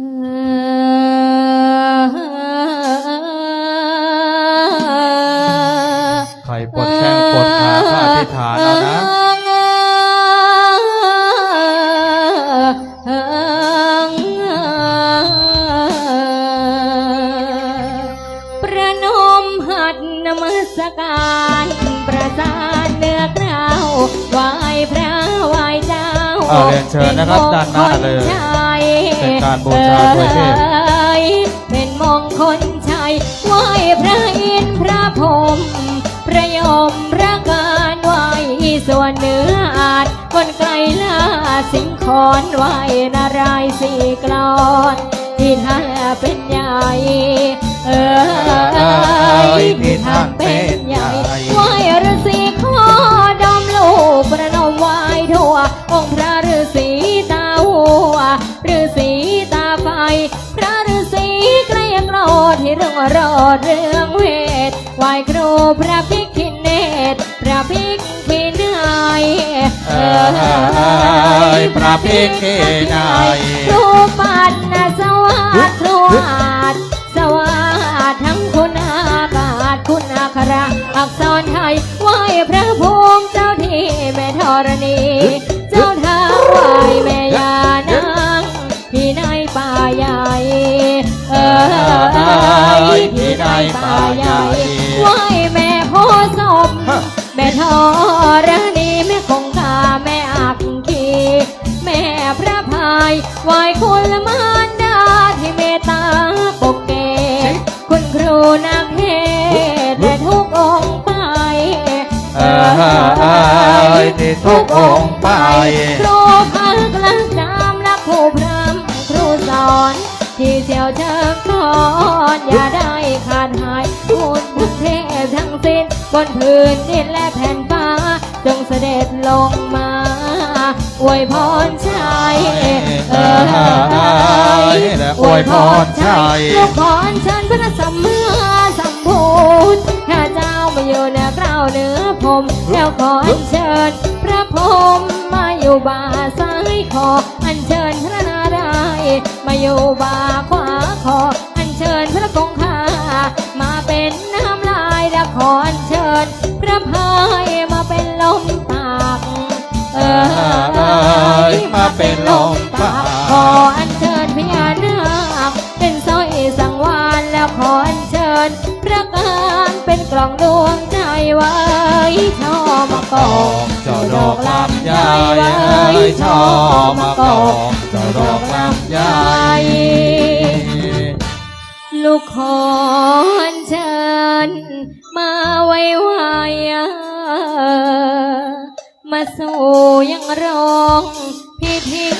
ใครปวดแข้งปวดขาก็อธิษฐานเอานะประนมหัดนมัสการประสานเนื้อกล่าวไหว้พระไหว้เจ้าเอาเรียนเชิญนะครับด้านหน้าเลย เป็นการบูชาด้วยเทพเป็นมงคลชัยไหว้พระอินทร์พระพรหมพระยมพระการไหว้ส่วนเหนืออาจคนไกลลาสิงคอนไหว้นารายณ์สี่กลอนที่ท่านเป็นใหญ่เออที่ท่านเป็น รื่องรอดเรื่องเวทไหว้ครูพระพิคินเนตรพระพิคินนายเอ้ยพระพิฆนายครูปัดนะสวัสดิ์ครูอาจสวัสดิ์ทั้งคุณอากาศคุณอาคราอักษรไทยไหว้พระภูมิเจ้าที่แม่ธรณี เจ้าทางไหว้แม่ยานางพี่นายป่าใหญ่เออ พี่นายป่าใหญ่ไหว้แม่โพธิ์ศพแม่ธรณีแม่คงคาแม่อักขีแม่พระพายไหวคุณละมารดาที่เมตตาปกเกตคุณครูนักเทศน์และทุกองค์ไปเอ้ยที่ทุกองค์ไปครูพัก ที่เชี่ยวเชิงสอนอย่าได้ขาดหายคุณทั้งเทพทั้งสิ้นบนพื้นดินและแผ่นฟ้า จงเสด็จลงมาอวยพรชัยเอออวยพรชัยลูกขออัญเชิญพระสัมมาสัมพุทธข้าเจ้ามาอยู่เหนือกล้าวเหนือผมแล้วขออัญเชิญพระพรหมมาอยู่บ่าซ้ายขออัญเชิญพระนา มาอยู่บ่าขวาขออัญเชิญพระคงคามาเป็นน้ำลายและขออัญเชิญ พระพายมาเป็นลมปากเออมาเป็นลมปากขออัญเชิญพญานาคเป็นสร้อยสังวานแล้วขออัญเชิญ พระการเป็นกล่องดวงใจไว้ช่อมะกอกเจ้าดอก ลำไยเอ้ยชอมะกอกเจ้าดอกลำไยลูกขออัญเชิญมาไว้ไว้มาสู่ยังร้องพิธีสาธุ